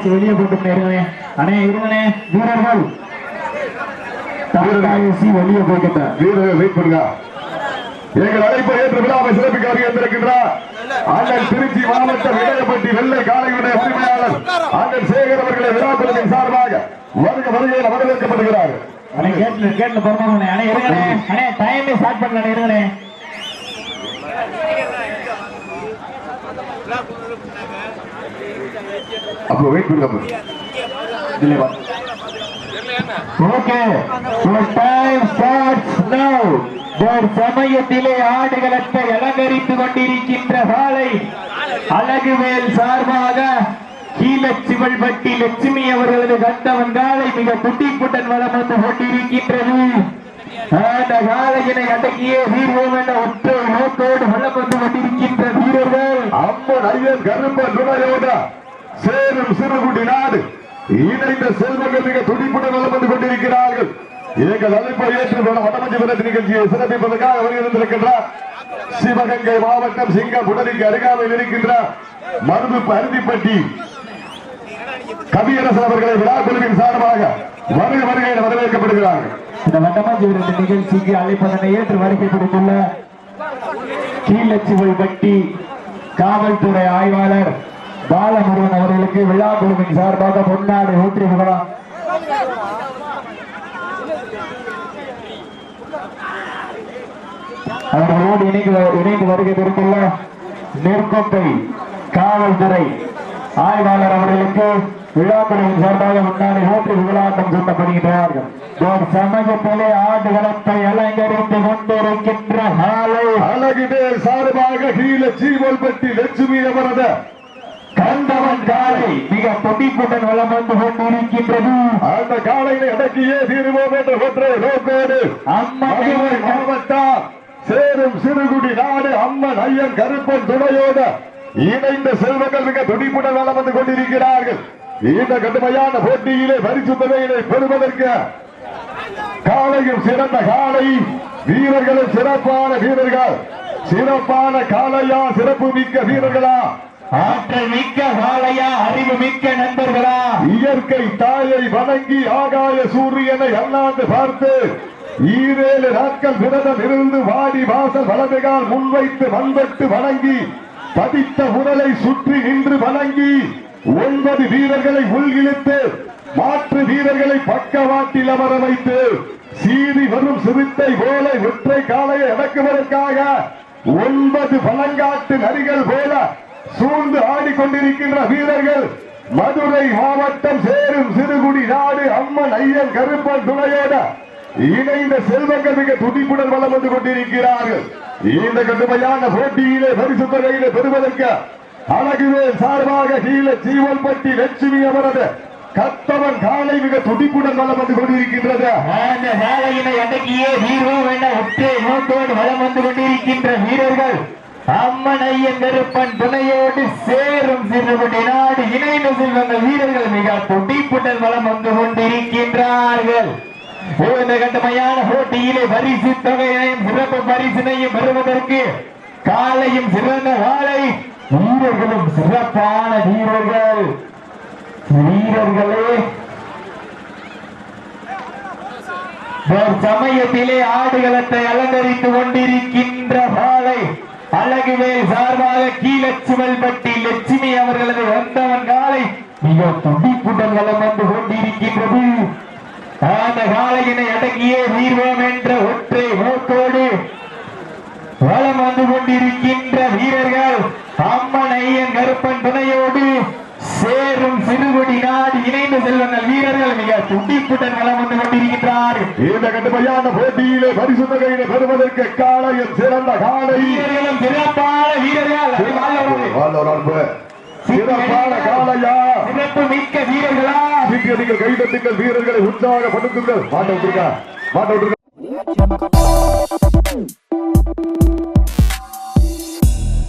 தற்காலிச்சு வெளியே போட்டு இருங்கண்ணே அண்ணே இருங்கண்ணே. வீரர்கள். தற்காலிச்சு வெளியே போய்கிட்ட வீரர்கள் வெயிட் பண்ணுங்க. எங்கள் அழைப்பை ஏற்று விழாவை சிறப்பிக்க வருகின்றிருக்கின்றார் அண்ணன் திருச்சி மாவட்டம் இடையப்பட்டி வெள்ளை காலையுடைய உரிமையாளர் அண்ணன் சேகர் அவர்களை விழா குழுவின் சார்பாக வருக வருகையில் வரவேற்கப்படுகிறார். அண்ணே கேட்ல கேட்ல பிறந்தவங்க அண்ணே இருங்கண்ணே. அண்ணே டைமே ஸ்டார்ட் பண்ணல. இருங்கண்ணே. அப்போ வெயிட் பண்ணுங்க வா. Okay your time starts now. ஒரு சமயத்திலே ஆடுகளத்தை அலங்கரித்துக் கொண்டிருக்கின்ற காலை அழகுவேல் சார்பாக கீழச்சிவள்பட்டி லட்சுமி அவர்களது கண்டவன் காலை மிக குட்டிப்புடன் வளம் வந்து கொண்டிருக்கின்றது. அந்த காலையினை அடக்கியே வீர்வோம் என ஒற்றை நோக்கோடு வளம் வந்து கொண்டிருக்கின்ற வீரர்கள். அம்மன் ஐயன் கருப்பன் துணையோட சேரும் சிறுகுடி நாடு. இணைந்த செல்வங்கள் மிக துடிப்புடன் வளம் வந்து கொண்டிருக்கிறார்கள். எங்கள் அழைப்பை ஏற்றுக்கொள்ள வடமஞ்சி விரட்டு நிகழ்ச்சியை சிறப்பிப்பதற்காக வருகின்றிருக்கின்றார் சிவகங்கை மாவட்டம் சிங்கம் அருகாமையில் இருக்கின்ற மருந்து பருந்திப்பட்டி கவியரசன் அவர்களை விழா குழுவின் சார்பாக வருகை வருகையில் வரவேற்கப்படுகிறார்கள். இந்த வட்டமாஞ்சி விரட்டு நிகழ்ச்சிக்கு அழைப்பதனை ஏற்று வருகை கொடுத்துள்ள கீழச்சிவள்பட்டி காவல்துறை ஆய்வாளர் பாலமுருகன் அவர்களுக்கு விழா குழுவின் சார்பாக பொன்னாடு ஊற்றி விடலாம் அவர்களோடு இணைந்து இணைந்து வருகை கொடுத்துள்ள நெற்கொட்டை காவல்துறை ஆய்வாளர் அவர்களுக்கு விழாக்குழுவின் சார்பாக முன்னாடி ஊற்றி விழாட்டம் சொல்லப்படுகிறார்கள் ஒரு சமயத்திலே ஆடுகளத்தை அலங்கரித்து கொண்டிருக்கின்ற மாலை அழகிலே சார்பாக கீழ சீவல்பட்டி லட்சுமி அவரது கண்டவன் காலை மிக துடிப்புடன் வளம் வந்து கொண்டிருக்கின்றது. அந்த காலையை அடக்கியே தீருவோம் என்ற ஒற்றை நோக்கோடு அம்மன் மாவட்டம் சேரும் சிறுகுடி நாடு அம்மன் ஐயன் கருப்பன் துணையோடு இணைந்த செல்வங்கள் மிக துடிப்புடன் வளம் வந்து கொண்டிருக்கிறார்கள். இந்த கடுமையான போட்டியிலே பரிசு தொகையினை பெறுவதற்கு காலையும் சிறந்த காலை. வீரர்களும் சிறப்பான வீரர்கள். சிறப்பான காளையா சிறப்பு மிக்க வீரர்களா? ஆற்றல் மிக்க காளையா அறிவு மிக்க நண்பர்களா? இயற்கை தாயை வணங்கி ஆகாய சூரியனை அண்ணாந்து பார்த்து ஈரேழு நாட்கள் விரதம் இருந்து வாடி வாசல் வலதுகால் முன்வைத்து வன்பட்டு வணங்கி பதித்த உடலை சுற்றி நின்று வணங்கி ஒன்பது வீரர்களை உள்கிழித்து மாற்று வீரர்களை பக்கவாட்டில் அமர வைத்து சீறி வரும் சிறுத்தை போல ஒற்றை காலையை அடக்குவதற்காக ஒன்பது பழங்காட்டு நரிகள் போல சூழ்ந்து ஆடிக்கொண்டிருக்கின்ற வீரர்கள் மதுரை மாவட்டம் சேரும் சிறுகுடி நாடு அம்மன் ஐயன் கருப்பன் துணையோட இணைந்த செல்வங்கள் மிக துடிப்புடன் வளம் வந்து கொண்டிருக்கிறார்கள். இந்த கடுமையான போட்டியிலே பரிசு தொகையிலே பெறுவதற்கு அழகுவே சார்பாக கீழே ஜீவன்பட்டி லட்சுமி அவரது கத்தவன் காலை மிக துடிப்புடன் வளம் வந்து கொண்டிருக்கின்றது. அந்த வேலையினை அடக்கியே வீரோ ஒற்றை வளம் வந்து கொண்டிருக்கின்ற வீரர்கள் அம்மன் ஐயன் கருப்பன் துணையோடு சேரும் சிறுவடி நாடு இணைந்து செல்வந்த வீரர்கள் மிக துடிப்புடன் வளம் வந்து கொண்டிருக்கின்றார்கள். இந்த கடுமையான போட்டியிலே பரிசு தொகையையும் சிறப்பு பரிசினையும் பெறுவதற்கு காலையும் சிறந்த வாழை வீரர்களும் சிறப்பான வீரர்கள். வீரர்களே. சமயத்திலே ஆடுகளத்தை அலங்கரித்துக் கொண்டிருக்கின்ற பாலை அழகுவேல் சார்பாக கீழச்சுவல்பட்டி லட்சுமி அவர்களது வந்தவன் காலை மிக துடிப்புடன் வளம் வந்து கொண்டிருக்கின்றது. அந்த காலையினை அடங்கியே வீர்வோம் ஒற்றை நோக்கோடு வளம் வந்து கொண்டிருக்கின்ற வீரர்கள் அம்மன் ஐயன் கருப்பன் துணையோடு சேரும் சிறுகுடி நாடு இணைந்து செல்வங்கள் வீரர்கள் மிக துடிப்புடன் வளம் வந்து கொண்டிருக்கின்றார்கள். இந்த கடுமையான போட்டியிலே பரிசு தொகையிலே பெறுவதற்கு காலையும் சிறந்த காலை வீரர்களும் சிறப்பான வீரர்கள். சிறப்பான காலையா சிறப்பு மிக்க வீரர்களா. நீங்கள் கைதட்டுங்கள் வீரர்களை உற்சாகப்படுத்துங்கள். மாட்ட விட்டுருக்க மாட்ட விட்டுருக்க